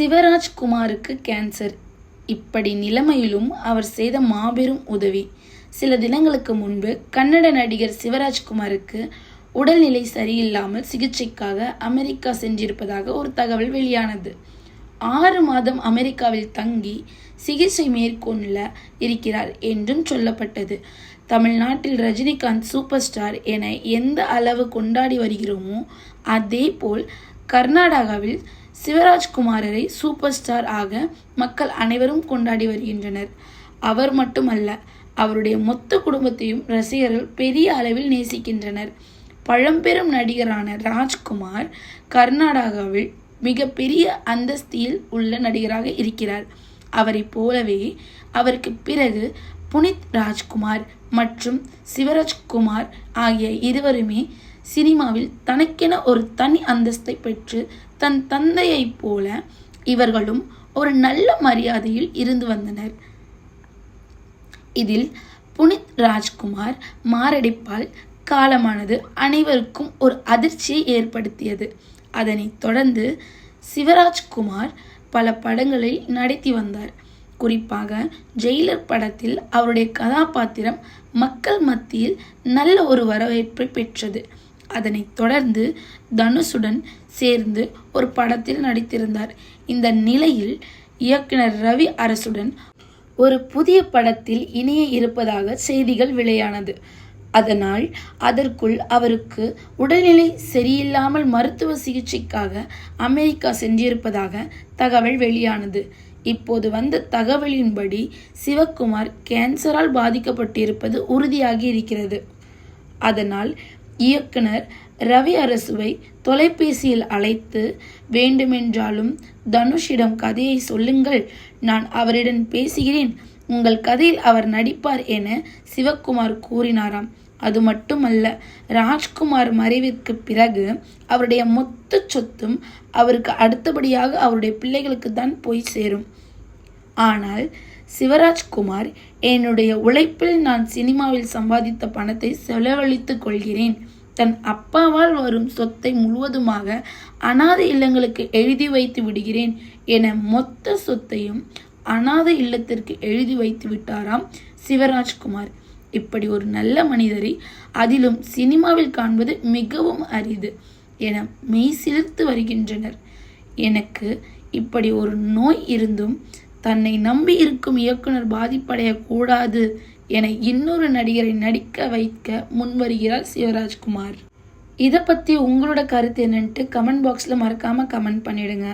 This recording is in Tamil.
சிவராஜ்குமாருக்கு கேன்சர் இப்படி நிலைமையிலும் அவர் செய்த மாபெரும் உதவி. சில தினங்களுக்கு முன்பு கன்னட நடிகர் சிவராஜ்குமாருக்கு உடல்நிலை சரியில்லாமல் சிகிச்சைக்காக அமெரிக்கா சென்றிருப்பதாக ஒரு தகவல் வெளியானது. ஆறு மாதம் அமெரிக்காவில் தங்கி சிகிச்சை மேற்கொள்ள இருக்கிறார் என்றும் சொல்லப்பட்டது. தமிழ்நாட்டில் ரஜினிகாந்த் சூப்பர் ஸ்டார் என எந்த அளவு கொண்டாடி வருகிறோமோ அதே போல் கர்நாடகாவில் சிவராஜ்குமாரரை சூப்பர் ஸ்டார் ஆக மக்கள் அனைவரும் கொண்டாடி வருகின்றனர். அவர் மட்டுமல்ல அவருடைய மொத்த குடும்பத்தையும் ரசிகர்கள் பெரிய அளவில் நேசிக்கின்றனர். பழம்பெரும் நடிகரான ராஜ்குமார் கர்நாடகாவில் மிகப்பெரிய அந்தஸ்தியில் உள்ள நடிகராக இருக்கிறார். அவரைப் போலவே அவருக்கு பிறகு புனித் ராஜ்குமார் மற்றும் சிவராஜ்குமார் ஆகிய இருவருமே சினிமாவில் தனக்கென ஒரு தனி அந்தஸ்தை பெற்று தன் தந்தையைப் போல இவர்களும் ஒரு நல்ல மரியாதையில் இருந்து வந்தனர். இதில் புனித் ராஜ்குமார் மாரடைப்பால் காலமானது அனைவருக்கும் ஒரு அதிர்ச்சியை ஏற்படுத்தியது. அதனைத் தொடர்ந்து சிவராஜ்குமார் பல படங்களில் நடத்தி வந்தார். குறிப்பாக ஜெயிலர் படத்தில் அவருடைய கதாபாத்திரம் மக்கள் மத்தியில் நல்ல ஒரு வரவேற்பை பெற்றது. அதனைத் தொடர்ந்து தனுஷுடன் சேர்ந்து ஒரு படத்தில் நடித்திருந்தார். இந்த நிலையில் இயக்குனர் ரவி அரசுடன் ஒரு புதிய படத்தில் இணைய இருப்பதாக செய்திகள் வெளியானது. அதனால் அதற்குள் அவருக்கு உடல்நிலை சரியில்லாமல் மருத்துவ சிகிச்சைக்காக அமெரிக்கா சென்றிருப்பதாக தகவல் வெளியானது. இப்போது வந்த தகவலின்படி சிவக்குமார் கேன்சரால் பாதிக்கப்பட்டிருப்பது உறுதியாகி இருக்கிறது. அதனால் இயக்குனர் ரவி அரசுவை தொலைபேசியில் அழைத்து வேண்டுமென்றாலும் தனுஷிடம் கதையை சொல்லுங்கள். நான் அவரிடம் பேசுகிறேன். உங்கள் கதையில் அவர் நடிப்பார் என சிவக்குமார் கூறினாராம். அது மட்டுமல்ல ராஜ்குமார் மறைவிற்கு பிறகு அவருடைய மொத்த சொத்தும் அவருக்கு அடுத்தபடியாக அவருடைய பிள்ளைகளுக்கு தான் போய் சேரும். ஆனால் சிவராஜ்குமார் என்னுடைய உழைப்பில் நான் சினிமாவில் சம்பாதித்த பணத்தை செலவழித்துக் கொள்கிறேன். தன் அப்பாவால் வரும் சொத்தை முழுவதுமாக அனாதை இல்லங்களுக்கு எழுதி வைத்து விடுகிறேன் என மொத்த சொத்தையும் அனாதை இல்லத்திற்கு எழுதி வைத்து விட்டாராம் சிவராஜ்குமார். இப்படி ஒரு நல்ல மனிதரை அதிலும் சினிமாவில் காண்பது மிகவும் அரிது என மெய் சிலிர்த்து வருகின்றனர். எனக்கு இப்படி ஒரு நோய் இருந்தும் தன்னை நம்பி இருக்கும் இயக்குனர் பாதிப்படையக்கூடாது என இன்னொரு நடிகரை நடிக்க வைக்க முன்வருகிறார் சிவராஜ்குமார். இதை பற்றி உங்களோட கருத்து என்னன்ட்டு கமெண்ட் பாக்ஸில் மறக்காமல் கமெண்ட் பண்ணிவிடுங்க